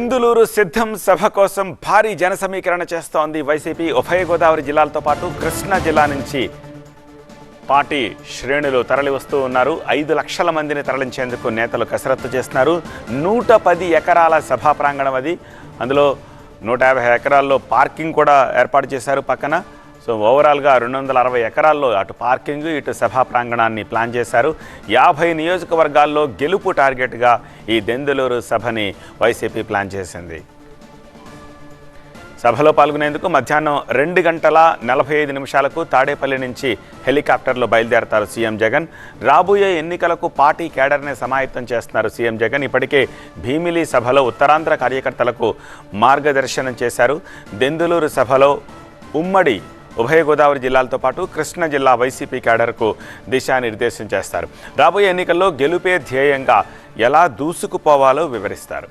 ఇందులూరు సిద్ధం సభ కోసం భారీ జన సమీకరణ చేస్తోంది వైసీపీ ఉభయ గోదావరి జిల్లాలతో పాటు కృష్ణా జిల్లా నుంచి పార్టీ శ్రేణులు తరలి వస్తూ ఉన్నారు. ఐదు లక్షల మందిని తరలించేందుకు నేతలు కసరత్తు చేస్తున్నారు. నూట పది ఎకరాల సభా ప్రాంగణం అది. అందులో నూట యాభై ఎకరాల్లో పార్కింగ్ కూడా ఏర్పాటు చేశారు పక్కన. సో ఓవరాల్గా రెండు వందల అరవై ఎకరాల్లో అటు పార్కింగ్ ఇటు సభా ప్రాంగణాన్ని ప్లాన్ చేశారు. యాభై నియోజకవర్గాల్లో గెలుపు టార్గెట్గా ఈ దెందులూరు సభని వైసీపీ ప్లాన్ చేసింది. సభలో పాల్గొనేందుకు మధ్యాహ్నం రెండు గంటల నలభై ఐదు నిమిషాలకు తాడేపల్లి నుంచి హెలికాప్టర్లో బయలుదేరతారు సీఎం జగన్. రాబోయే ఎన్నికలకు పార్టీ కేడర్ని సమాయత్తం చేస్తున్నారు సీఎం జగన్. ఇప్పటికే భీమిలి సభలో ఉత్తరాంధ్ర కార్యకర్తలకు మార్గదర్శనం చేశారు. దెందులూరు సభలో ఉమ్మడి ఉభయ గోదావరి జిల్లాలతో పాటు కృష్ణా జిల్లా వైసీపీ క్యాడర్కు దిశానిర్దేశం చేస్తారు. రాబోయే ఎన్నికల్లో గెలుపే ధ్యేయంగా ఎలా దూసుకుపోవాలో వివరిస్తారు.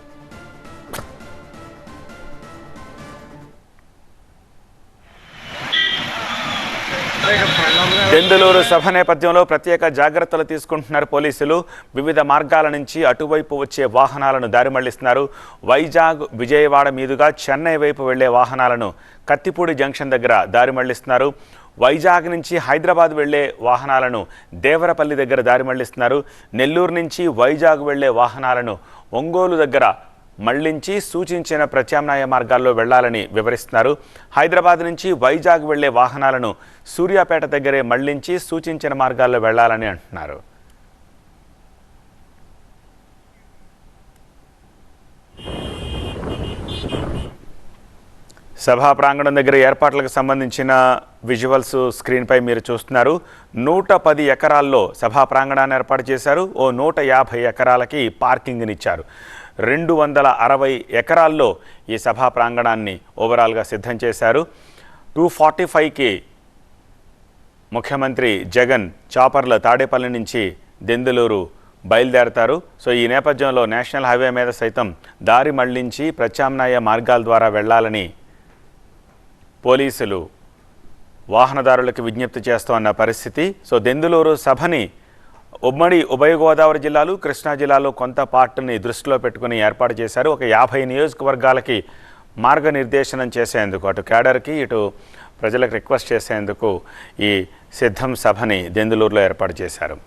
దెందులూరు సభ నేపథ్యంలో ప్రత్యేక జాగ్రత్తలు తీసుకుంటున్నారు పోలీసులు. వివిధ మార్గాల నుంచి అటువైపు వచ్చే వాహనాలను దారిమళ్ళిస్తున్నారు వైజాగ్ విజయవాడ మీదుగా చెన్నై వైపు వెళ్ళే వాహనాలను కత్తిపూడి జంక్షన్ దగ్గర దారిమళ్ళిస్తున్నారు వైజాగ్ నుంచి హైదరాబాద్ వెళ్ళే వాహనాలను దేవరపల్లి దగ్గర దారి మళ్ళిస్తున్నారు. నెల్లూరు నుంచి వైజాగ్ వెళ్ళే వాహనాలను ఒంగోలు దగ్గర మళ్ళించి సూచించిన ప్రత్యామ్నాయ మార్గాల్లో వెళ్ళాలని వివరిస్తున్నారు. హైదరాబాద్ నుంచి వైజాగ్ వెళ్ళే వాహనాలను సూర్యాపేట దగ్గరే మళ్ళించి సూచించిన మార్గాల్లో వెళ్ళాలని అంటున్నారు. సభా ప్రాంగణం దగ్గర ఏర్పాట్లకు సంబంధించిన విజువల్స్ స్క్రీన్పై మీరు చూస్తున్నారు. నూట పది ఎకరాల్లో సభా ప్రాంగణాన్ని ఏర్పాటు చేశారు. ఓ నూట యాభై ఎకరాలకి పార్కింగ్నిచ్చారు. రెండు వందల అరవై ఎకరాల్లో ఈ సభా ప్రాంగణాన్ని ఓవరాల్గా సిద్ధం చేశారు. టూ ఫార్టీ ఫైవ్కి ముఖ్యమంత్రి జగన్ చాపర్ల తాడేపల్లి నుంచి దెందులూరు బయలుదేరతారు. సో ఈ నేపథ్యంలో నేషనల్ హైవే మీద సైతం దారి మళ్ళించి ప్రత్యామ్నాయ మార్గాల ద్వారా వెళ్ళాలని పోలీసులు వాహనదారులకు విజ్ఞప్తి చేస్తోన్న పరిస్థితి. సో దెందులూరు సభని ఉమ్మడి ఉభయ గోదావరి జిల్లాలు కృష్ణా జిల్లాలో కొంత పార్ట్ని దృష్టిలో పెట్టుకుని ఏర్పాటు చేశారు. ఒక యాభై నియోజకవర్గాలకి మార్గనిర్దేశనం చేసేందుకు అటు కేడర్కి ఇటు ప్రజలకు రిక్వెస్ట్ చేసేందుకు ఈ సిద్ధం సభని దెందులూరులో ఏర్పాటు చేశారు.